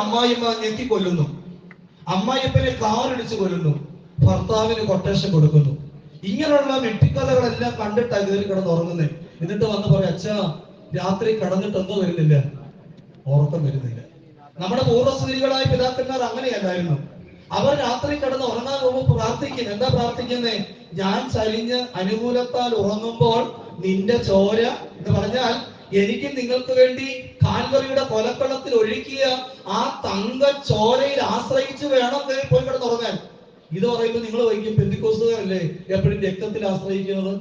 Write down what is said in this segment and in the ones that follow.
അമ്മായിമ്മ കൊല്ലുന്നു. അമ്മായിപ്പനെ കാറിടിച്ച് കൊല്ലുന്നു. ഭർത്താവിന് കൊട്ടേഷൻ കൊടുക്കുന്നു. ഇങ്ങനെയുള്ള വെട്ടിക്കഥകളെല്ലാം കണ്ടിട്ട് കയറി കിടന്ന് എന്നിട്ട് വന്ന് പറയാം അച്ഛാ രാത്രി കടന്നിട്ട് എന്തോ വരുന്നില്ല. ഉറക്കം വരുന്നില്ല. നമ്മുടെ പൂർവസ്ത്രീകളായ പിതാക്കന്മാർ അങ്ങനെയല്ലായിരുന്നു. അവർ രാത്രി കിടന്ന് ഉറങ്ങാൻ പോകുമ്പോൾ പ്രാർത്ഥിക്കും എന്താ പ്രാർത്ഥിക്കുന്നേ? ഞാൻ ചരിഞ്ഞ് അനുകൂലത്താൽ ഉറങ്ങുമ്പോൾ നിന്റെ ചോര എന്ന് പറഞ്ഞാൽ എനിക്ക് നിങ്ങൾക്ക് വേണ്ടി കാൽവറിയുടെ കൊലക്കളത്തിൽ ഒഴുക്കിയ ആ തങ്ക ചോരയിൽ ആശ്രയിച്ച് വേണം പോയി കിടന്നുറങ്ങാൻ ഇത് പറയുമ്പോൾ നിങ്ങൾ വൈകും പെന്തിക്കോസുകാരല്ലേ എപ്പോഴും രക്തത്തിൽ ആശ്രയിക്കുന്നത്?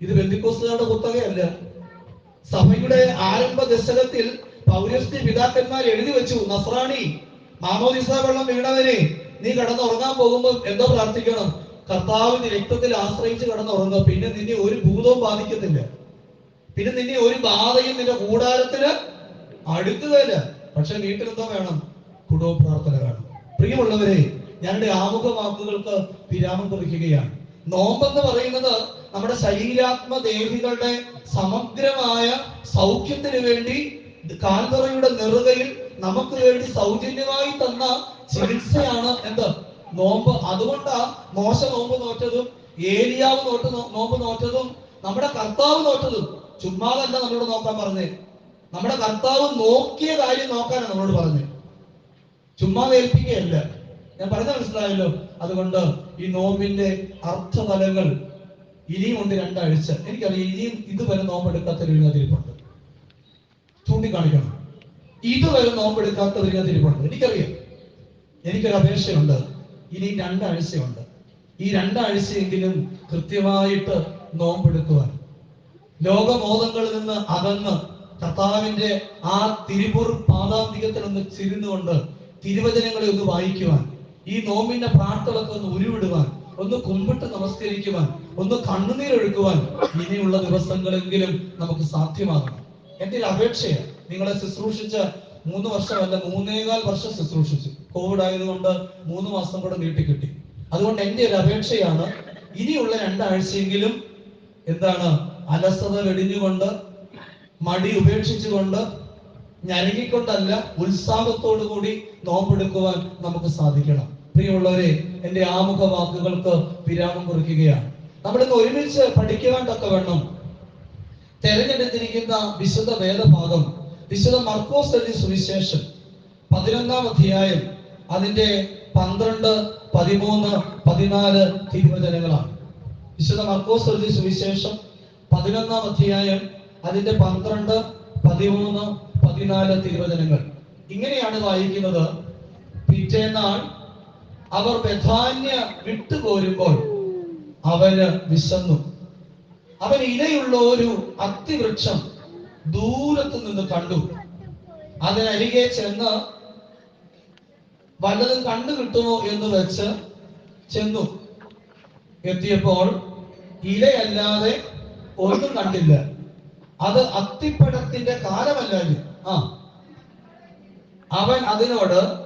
ഇത് ബന്ധുക്കോസുകാരുടെ കുത്തകയല്ല. സഭയുടെ ആരംഭ ദശകത്തിൽ പൗരസ്ത്യ പിതാക്കന്മാർ എഴുതി വെച്ചു നസ്രാണി മാമോദിസ വെള്ളം വീണവനെ നീ കടന്നുറങ്ങാൻ പോകുമ്പോൾ എന്തോ പ്രാർത്ഥിക്കണം. കർത്താവിന്റെ രക്തത്തിൽ ആശ്രയിച്ച് കടന്നുറങ്ങുക പിന്നെ നിന്നെ ഒരു ഭൂതവും ബാധിക്കത്തില്ല. പിന്നെ നിന്നെ ഒരു ബാധയും നിന്റെ കൂടാരത്തിന് അടുത്തതല്ല പക്ഷെ വീട്ടിലെന്തോ വേണം? കുടുംബ പ്രാർത്ഥന വേണം. പ്രിയമുള്ളവരെ ഞങ്ങളുടെ ആമുഖ വാക്കുകൾക്ക് വിരാമം കുറിക്കുകയാണ്. നോമ്പെന്ന് പറയുന്നത് നമ്മുടെ ശരീരാത്മ ദേഹികളുടെ സമഗ്രമായ സൗഖ്യത്തിന് വേണ്ടി കാൽതറയുടെ നെറുകയിൽ നമുക്ക് വേണ്ടി സൗജന്യമായി തന്ന ചികിത്സയാണ് എന്ത്? നോമ്പ്. അതുകൊണ്ടാ മോശ നോമ്പ് നോറ്റതും ഏലിയാവ് നോട്ട് നോമ്പ് നോറ്റതും നമ്മുടെ കർത്താവ് നോറ്റതും. ചുമ്മാതല്ല നമ്മളോട് നോക്കാൻ പറഞ്ഞേ. നമ്മുടെ കർത്താവ് നോക്കിയ കാര്യം നോക്കാനാണ് നമ്മളോട് പറഞ്ഞത് ചുമ്മാ ഏൽപ്പിക്കുകയല്ല. ഞാൻ പറഞ്ഞ മനസ്സിലായല്ലോ? അതുകൊണ്ട് ഈ നോമ്പിന്റെ അർത്ഥതലങ്ങൾ ഇനിയും ഉണ്ട് രണ്ടാഴ്ച. എനിക്കറിയാം ഇനിയും ഇതുവരെ നോമ്പെടുക്കാത്ത തിരിപ്പുണ്ട് ചൂണ്ടിക്കാണിക്കണം. ഇതുവരെ നോമ്പെടുക്കാത്ത തിരിപ്പുണ്ട് എനിക്കറിയാം. എനിക്കൊരു അപേക്ഷയുണ്ട്. ഇനി രണ്ടാഴ്ചയുണ്ട്. ഈ രണ്ടാഴ്ചയെങ്കിലും കൃത്യമായിട്ട് നോമ്പെടുക്കുവാൻ. ലോകബോധങ്ങളിൽ നിന്ന് അകന്ന് കർത്താവിന്റെ ആ തിരുപുർ പാദാന്തികത്തിൽ ഒന്ന് ചിരുന്നുകൊണ്ട് തിരുവചനങ്ങളെ ഒന്ന് വായിക്കുവാൻ ഈ നോമ്പിന്റെ പ്രാർത്ഥനകളൊക്കെ ഒന്ന് ഉരുവിടുവാൻ ഒന്ന് കുമ്പിട്ട് നമസ്കരിക്കുവാൻ ഒന്ന് കണ്ണുനീരൊഴുക്കുവാൻ ഇനിയുള്ള ദിവസങ്ങളെങ്കിലും നമുക്ക് സാധ്യമാകണം എന്റെ ഒരു അപേക്ഷയാണ് നിങ്ങളെ ശുശ്രൂഷിച്ച മൂന്ന് വർഷമല്ല മൂന്നേകാൽ വർഷം ശുശ്രൂഷിച്ചു. കോവിഡ് ആയതുകൊണ്ട് മൂന്ന് മാസം കൂടെ നീട്ടി കിട്ടി. അതുകൊണ്ട് എന്റെ ഒരു അപേക്ഷയാണ് ഇനിയുള്ള രണ്ടാഴ്ചയെങ്കിലും എന്താണ് അലസത വെടിഞ്ഞുകൊണ്ട് മടി ഉപേക്ഷിച്ചുകൊണ്ട് ഞരങ്ങിക്കൊണ്ടല്ല ഉത്സാഹത്തോടു കൂടി നോമ്പെടുക്കുവാൻ നമുക്ക് സാധിക്കണം. പ്രിയമുള്ളവരെ എന്റെ ആമുഖ വാക്കുകൾക്ക് വിരാമം കുറിക്കുകയാണ്. നമ്മളിന്ന് ഒരുമിച്ച് പഠിക്കുവാൻ തക്കവണ്ണം തെരഞ്ഞെടുത്തിരിക്കുന്ന വിശുദ്ധ വേദഭാഗം വിശുദ്ധ മർക്കോസ് എഴുതിയ സുവിശേഷം പതിനൊന്നാം അധ്യായം അതിന്റെ പന്ത്രണ്ട് പതിമൂന്ന് പതിനാല് തിരുവചനങ്ങളാണ് വിശുദ്ധ മർക്കോസ് സുവിശേഷം പതിനൊന്നാം അധ്യായം അതിന്റെ പന്ത്രണ്ട് പതിമൂന്ന് പതിനാല് തിരുവചനങ്ങൾ. ഇങ്ങനെയാണ് വായിക്കുന്നത്. പിറ്റേന്നാൾ അവർ ബഥാന്യ വിട്ടുപോരുമ്പോൾ അവന് വിശന്നു. അവൻ ഇലയുള്ള ഒരു അത്തിവൃക്ഷം ദൂരത്ത് നിന്ന് കണ്ടു. അതിനരികെ ചെന്ന് വല്ലതും കണ്ടു കിട്ടുമോ എന്ന് വെച്ച് ചെന്നു. എത്തിയപ്പോൾ ഇലയല്ലാതെ ഒന്നും കണ്ടില്ല. അത് അത്തിപ്പഴത്തിന്റെ കാലമല്ലായിരുന്നു ആ. അവൻ അതിനോട്